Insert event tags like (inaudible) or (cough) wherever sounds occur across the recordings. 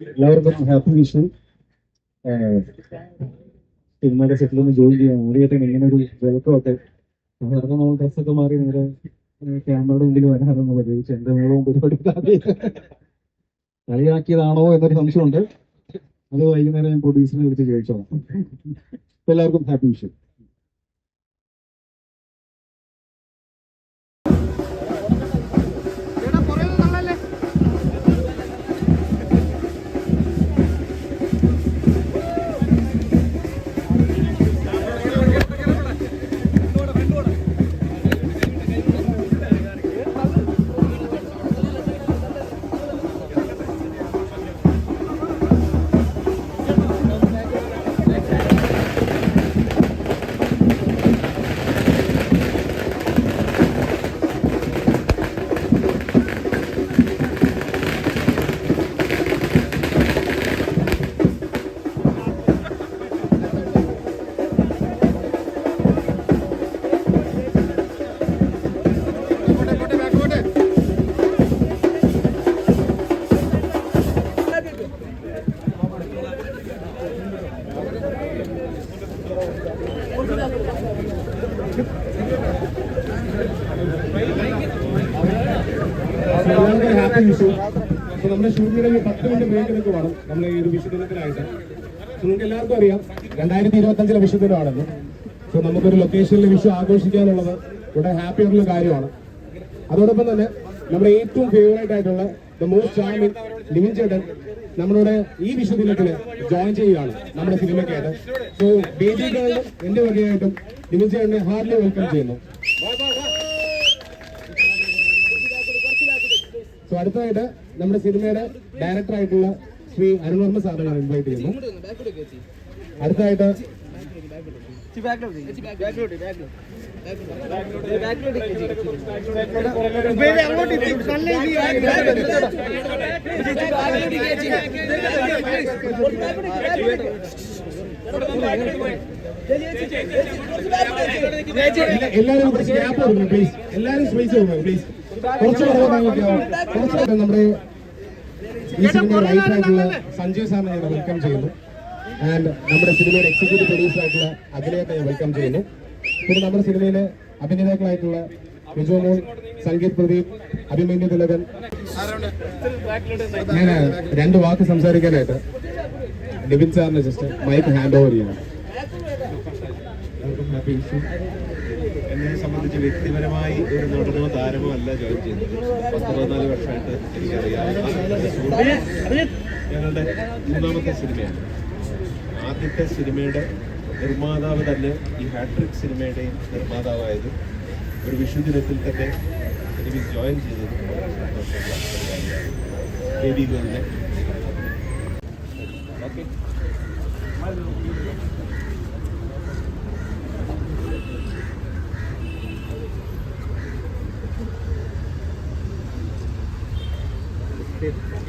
എല്ലാവർക്കും ഹാപ്പി വിഷു സിനിമയുടെ സെറ്റിൽ ഒന്ന് ജോയിൻ ചെയ്യാം ആദ്യമായിട്ട് ഇങ്ങനെ ഒരു വെൽക്കം ഒക്കെ. സാധാരണ നമ്മൾ ഡ്രസ്സൊക്കെ മാറി നേരെ ക്യാമറയുടെ മുമ്പിൽ വരാറൊന്നും പ്രത്യേകിച്ച് എന്റെ മോളവും പരിപാടി കളിയാക്കിയതാണോ എന്നൊരു സംശയമുണ്ട്. അത് വൈകുന്നേരം ഞാൻ പ്രൊഡ്യൂസറിനെ വിളിച്ച് ചോദിച്ചോളാം. എല്ലാവർക്കും ഹാപ്പി വിഷു ഹാപ്പി വിഷു അപ്പൊ നമ്മുടെ ഷൂട്ടിയുടെ ഒരു പത്ത് മിനിറ്റ് ബ്രേക്ക് എടുക്കുവാണ്. നമ്മൾ ഈ ഒരു വിഷുദിനത്തിനായിട്ട് നിങ്ങൾക്ക് എല്ലാവർക്കും അറിയാം. രണ്ടായിരത്തി ഇരുപത്തി അഞ്ചിലെ വിഷു ദിനമാണെന്ന് സോ നമുക്കൊരു ലൊക്കേഷനിൽ വിഷു ആഘോഷിക്കാന്നുള്ളത് ഇവിടെ ഹാപ്പി ആയിട്ടുള്ള കാര്യമാണ്. അതോടൊപ്പം തന്നെ നമ്മുടെ ഏറ്റവും ഫേവറേറ്റ് ആയിട്ടുള്ള ദ മോസ്റ്റ് ചാമിൻ ലിമിൻ ചേട്ടൻ നമ്മളുടെ ഈ വിഷു ദിനത്തിൽ ജോയിൻ ചെയ്യുകയാണ് നമ്മുടെ സിനിമയ്ക്കായിട്ട് സോ ബേബി ബേബികളിലും എന്റെ വകയായിട്ടും ചേട്ടനെ ഹാർഡ്ലി വെൽക്കം ചെയ്യുന്നു. സോ അടുത്തതായിട്ട് നമ്മുടെ സിനിമയുടെ ഡയറക്ടർ ആയിട്ടുള്ള ശ്രീ അരുൺവർമ്മ സാറിനെ ഇൻവൈറ്റ് ചെയ്യുന്നു. അടുത്തതായിട്ട് എല്ലാ- എല്ലാവരും കുറച്ച് ഗ്യാപ്പ് പ്ലീസ് എല്ലാവരും സ്പേസ് കൊടുക്കണം പ്ലീസ് കുറച്ച് കുറച്ച് നമ്മുടെ ഈ സിനിമയുടെ റൈറ്റർ സഞ്ജയ് സാറിനെ ഞാൻ വെൽക്കം ചെയ്യുന്നു ആൻഡ് നമ്മുടെ സിനിമയുടെ എക്സിക്യൂട്ടീവ് പ്രൊഡ്യൂസർ ആയിട്ടുള്ള അഖിലയെ ഞാൻ വെൽക്കം ചെയ്യുന്നു പിന്നെ നമ്മുടെ സിനിമയിലെ അഭിനേതാക്കളായിട്ടുള്ള വിജോ സംഗീത് പ്രദീപ് അഭിമന്യു തിലകൻ. ഞാൻ രണ്ട് വാക്ക് സംസാരിക്കാനായിട്ട് നിവിൻ സാറിന് ജസ്റ്റ് മൈക്ക് ഹാൻഡ് ഓവർ ചെയ്യണം. എന്നെ സംബന്ധിച്ച് വ്യക്തിപരമായി ഒരു നടനോ താരമോ അല്ല ജോയിൻ ചെയ്തത്. പത്ത് പതിനാല് വർഷമായിട്ട് എനിക്കറിയാവുന്ന ഞങ്ങളുടെ മൂന്നാമത്തെ സിനിമയാണ്. ആദ്യത്തെ സിനിമയുടെ നിർമ്മാതാവ് തന്നെ ഈ ഹാട്രിക് സിനിമയുടെയും നിർമ്മാതാവായത് ഒരു വിഷു ദിനത്തിൽ തന്നെ എനിക്ക് ജോയിൻ ചെയ്തത് ബേബി ഗേളിനെ ഓക്കെ.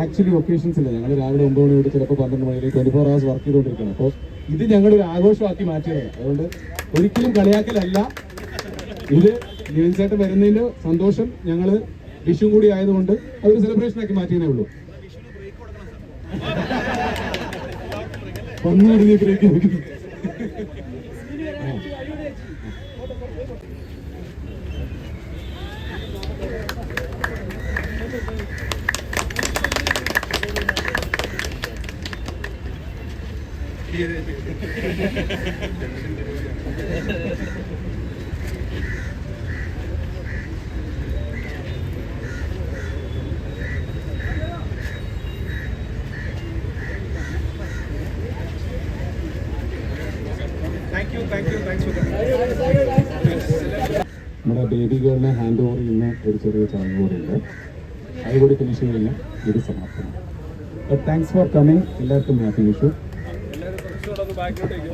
ആക്ച്വലി ഒക്കേഷൻസ് ഇല്ല. ഞങ്ങൾ രാവിലെ ഒമ്പത് മണി തൊട്ട് ചിലപ്പോൾ പന്ത്രണ്ട് മണി ട്വന്റി ഫോർ ഹവേഴ്സ് വർക്ക് ചെയ്തുകൊണ്ടിരിക്കുകയാണ് അപ്പോൾ ഇത് ഞങ്ങളൊരു ആഘോഷമാക്കി മാറ്റിയതാണ് അതുകൊണ്ട് ഒരിക്കലും കളിയാക്കലല്ല. ഇത് നിവിൻ ചേട്ടൻ വരുന്നതിന്റെ സന്തോഷം ഞങ്ങൾ വിഷു കൂടി ആയതുകൊണ്ട് അതൊരു സെലിബ്രേഷൻ ആക്കി മാറ്റിയതേ ഉള്ളൂ. (laughs) ഒന്നും ബ്രേക്ക് നമ്മുടെ ബേബി ഗേളിനെ ഹാൻഡ് ഓവർ ചെയ്യുന്ന ഒരു ചെറിയ ചടങ്ങ് കൂടെ ഉണ്ട് അതുകൂടി ഫിനിഷ് ചെയ്യുന്ന ഇത് സമാപ്തമാണ് താങ്ക്സ് ഫോർ കമ്മിങ് എല്ലാവർക്കും ഹാപ്പി വിഷു. ബാക്കിലോട്ടേക്ക്